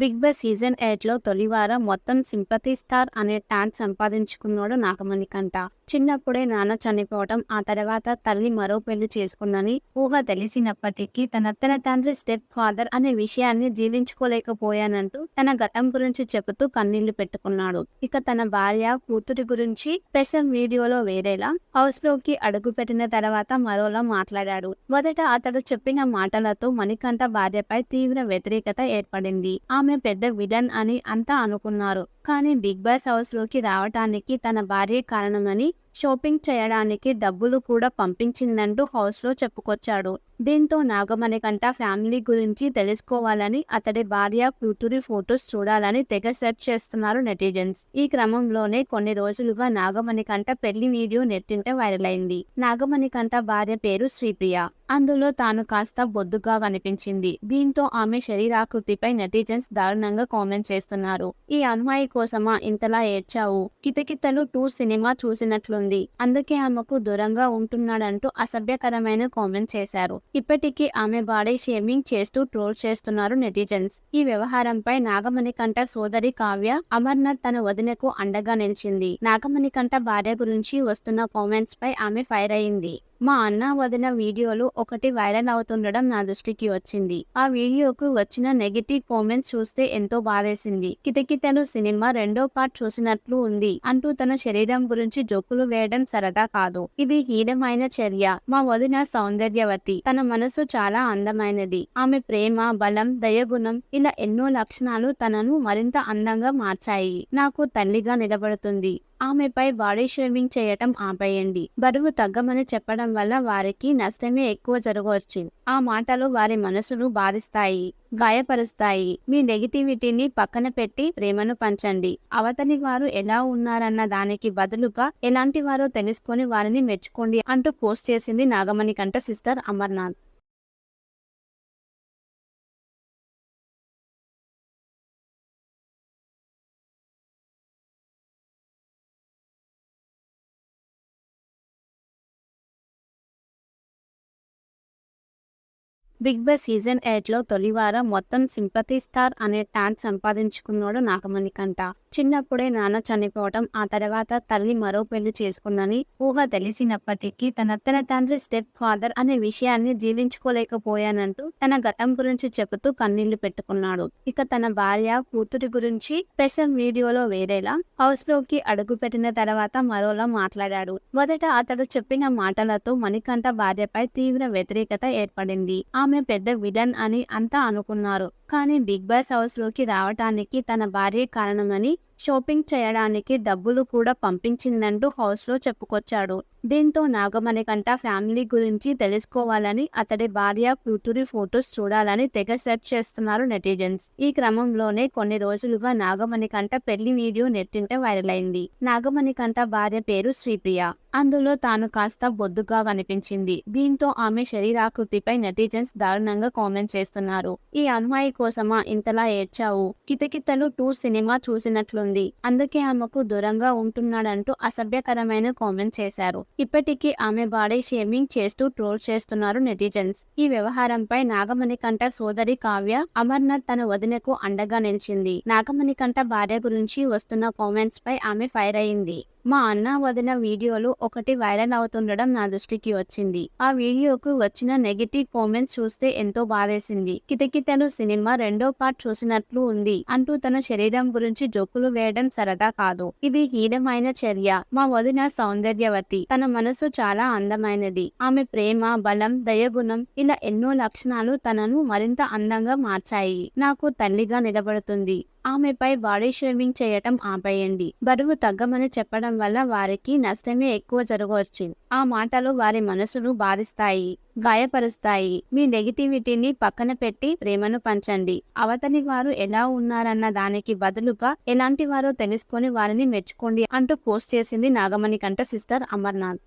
Big Boss season ఎయిట్లో తొలివారం మొత్తం సింపతి స్టార్ అనే ట్యాగ్ సంపాదించుకున్నాడు నాగమణికంట చిన్నప్పుడే నాన్న చనిపోవటం ఆ తర్వాత తల్లి మరో పెళ్ళి చేసుకుందని ఊహ తెలిసినప్పటికీ తన తన తండ్రి స్టెప్ ఫాదర్ అనే విషయాన్ని జీర్ణించుకోలేకపోయానంటూ తన గతం గురించి చెబుతూ కన్నీళ్ళు పెట్టుకున్నాడు. ఇక తన భార్య కూతురి గురించి స్పెషల్ వీడియోలో వేరేలా హౌస్లోకి అడుగు పెట్టిన తర్వాత మరోలా మాట్లాడాడు. మొదట అతడు చెప్పిన మాటలతో మణికంఠ భార్యపై తీవ్ర వ్యతిరేకత ఏర్పడింది. ఆమె పెద్ద విలన్ అని అంతా అనుకున్నారు. కానీ బిగ్ బాస్ హౌస్లోకి రావటానికి తన భార్య కారణమని షాపింగ్ చేయడానికి డబ్బులు కూడా పంపించిందంటూ హౌస్లో చెప్పుకొచ్చాడు. దీంతో నాగమణికంట ఫ్యామిలీ గురించి తెలుసుకోవాలని అతడి భార్య కూతురి ఫొటోస్ చూడాలని తెగ సెర్చ్ చేస్తున్నారు నెటిజన్స్. ఈ క్రమంలోనే కొన్ని రోజులుగా నాగమణికంట పెళ్ళి వీడియో నెట్టింట వైరల్ అయింది. నాగమణికంట భార్య పేరు శ్రీప్రియ. అందులో తాను కాస్త బొద్దుగా కనిపించింది. దీంతో ఆమె శరీరాకృతిపై నెటిజన్స్ దారుణంగా కామెంట్ చేస్తున్నారు. ఈ అమ్మాయి కోసమా ఇంతలా ఏడ్చావు? కితకితలు టూ సినిమా చూసినట్లుంది. అందుకే ఆమెకు దూరంగా ఉంటున్నాడంటూ అసభ్యకరమైన కామెంట్ చేశారు. ఇప్పటికీ ఆమె బాడీ షేమింగ్ చేస్తూ ట్రోల్ చేస్తున్నారు నెటిజన్స్. ఈ వ్యవహారంపై నాగమణికంఠ సోదరి కావ్య అమర్నాథ్ తన వదినకు అండగా నిలిచింది. నాగమణికంఠ భార్య గురించి వస్తున్న కామెంట్స్ పై ఆమె ఫైర్ అయింది. మా అన్న వదిన వీడియోలు ఒకటి వైరల్ అవుతుండడం నా దృష్టికి వచ్చింది. ఆ వీడియోకు వచ్చిన నెగిటివ్ కామెంట్స్ చూస్తే ఎంతో బాధేసింది. కితకితను సినిమా రెండో పార్ట్ చూసినట్లు ఉంది అంటూ తన శరీరం గురించి జోకులు వేయడం సరదా కాదు. ఇది హీనమైన చర్య. మా వదిన సౌందర్యవతి. తన మనసు చాలా అందమైనది. ఆమె ప్రేమ బలం దయగుణం ఇలా ఎన్నో లక్షణాలు తనను మరింత అందంగా మార్చాయి. నాకు తల్లిగా నిలబడుతుంది. ఆమెపై బాడీ షేవింగ్ చేయటం ఆపేయండి. బరువు తగ్గమని చెప్పడం వల్ల వారికి నష్టమే ఎక్కువ జరగవచ్చు. ఆ మాటలు వారి మనసును బాధిస్తాయి గాయపరుస్తాయి. మీ నెగిటివిటీని పక్కన పెట్టి ప్రేమను పంచండి. అవతలి వారు ఎలా ఉన్నారన్న దానికి బదులుగా ఎలాంటి వారో తెలుసుకొని వారిని మెచ్చుకోండి అంటూ పోస్ట్ చేసింది Nagamani Kanta sister Amarnath. Bigg Boss season ఎయిట్లో మొత్తం సింపతి స్టార్ అనే ట్యాగ్ సంపాదించుకున్నాడు నాగమణికంట చిన్నప్పుడే నాన్న చనిపోవటం ఆ తర్వాత తల్లి మరో పెళ్ళి చేసుకుందని ఊహ తెలిసినప్పటికీ తన తన తండ్రి స్టెప్ ఫాదర్ అనే విషయాన్ని జీర్ణించుకోలేకపోయానంటూ తన గతం గురించి చెబుతూ కన్నీళ్ళు పెట్టుకున్నాడు. ఇక తన భార్య కూతురి గురించి స్పెషల్ వీడియోలో వేరేలా హౌస్లోకి అడుగు పెట్టిన తర్వాత మరోలా మాట్లాడాడు. మొదట అతడు చెప్పిన మాటలతో మణికంఠ భార్యపై తీవ్ర వ్యతిరేకత ఏర్పడింది. ఆమె పెద్ద విలన్ అని అంతా అనుకున్నారు. కానీ బిగ్ బాస్ హౌస్లోకి రావటానికి తన భార్య కారణమని షాపింగ్ చేయడానికి డబ్బులు కూడా పంపించిందంటూ హౌస్లో చెప్పుకొచ్చాడు. దీంతో నాగమణికంట ఫ్యామిలీ గురించి తెలుసుకోవాలని అతడి భార్య కూతురి ఫొటోస్ చూడాలని తెగ సెర్చ్ చేస్తున్నారు నెటిజన్స్. ఈ క్రమంలోనే కొన్ని రోజులుగా నాగమణికంట పెళ్ళి వీడియో నెట్టింట వైరల్ అయింది నాగమణికంట భార్య పేరు శ్రీప్రియ. అందులో తాను కాస్త బొద్దుగా కనిపించింది. దీంతో ఆమె శరీరాకృతిపై నెటిజన్స్ దారుణంగా కామెంట్ చేస్తున్నారు. ఈ అమ్మాయి కోసమా ఇంతలా ఏడ్చావు? కితకితలు టూ సినిమా చూసినట్లు ఉంది. అందుకే ఆమెకు దూరంగా ఉంటున్నాడంటూ అసభ్యకరమైన కామెంట్ చేశారు. ఇప్పటికీ ఆమె బాడీ షేమింగ్ చేస్తూ ట్రోల్ చేస్తున్నారు నెటిజన్స్. ఈ వ్యవహారంపై నాగమణికంఠ సోదరి కావ్య అమర్నాథ్ తన వదినకు అండగా నిలిచింది. నాగమణికంఠ భార్య గురించి వస్తున్న కామెంట్స్ పై ఆమె ఫైర్ అయింది. మా అన్న వదిన వీడియోలు ఒకటి వైరల్ అవుతుండడం నా దృష్టికి వచ్చింది. ఆ వీడియోకు వచ్చిన నెగిటివ్ కామెంట్స్ చూస్తే ఎంతో బాధేసింది. కితకితలు సినిమా రెండో పార్ట్ చూసినట్లు ఉంది అంటూ తన శరీరం గురించి జోకులు వేయడం సరదా కాదు. ఇది హీనమైన చర్య. మా వదిన సౌందర్యవతి. తన మనసు చాలా అందమైనది. ఆమె ప్రేమ బలం దయగుణం ఇలా ఎన్నో లక్షణాలు తనను మరింత అందంగా మార్చాయి. నాకు తల్లిగా నిలబడుతుంది. ఆమెపై బాడీ షేవింగ్ చేయటం ఆపేయండి. బరువు తగ్గమని చెప్పడం వల్ల వారికి నష్టమే ఎక్కువ జరగవచ్చు. ఆ మాటలు వారి మనసును బాధిస్తాయి గాయపరుస్తాయి. మీ నెగిటివిటీని పక్కన పెట్టి ప్రేమను పంచండి. అవతలి వారు ఎలా ఉన్నారన్న దానికి బదులుగా ఎలాంటి వారో తెలుసుకొని వారిని మెచ్చుకోండి అంటూ పోస్ట్ చేసింది నాగమణి కంట సిస్టర్ అమర్నాథ్.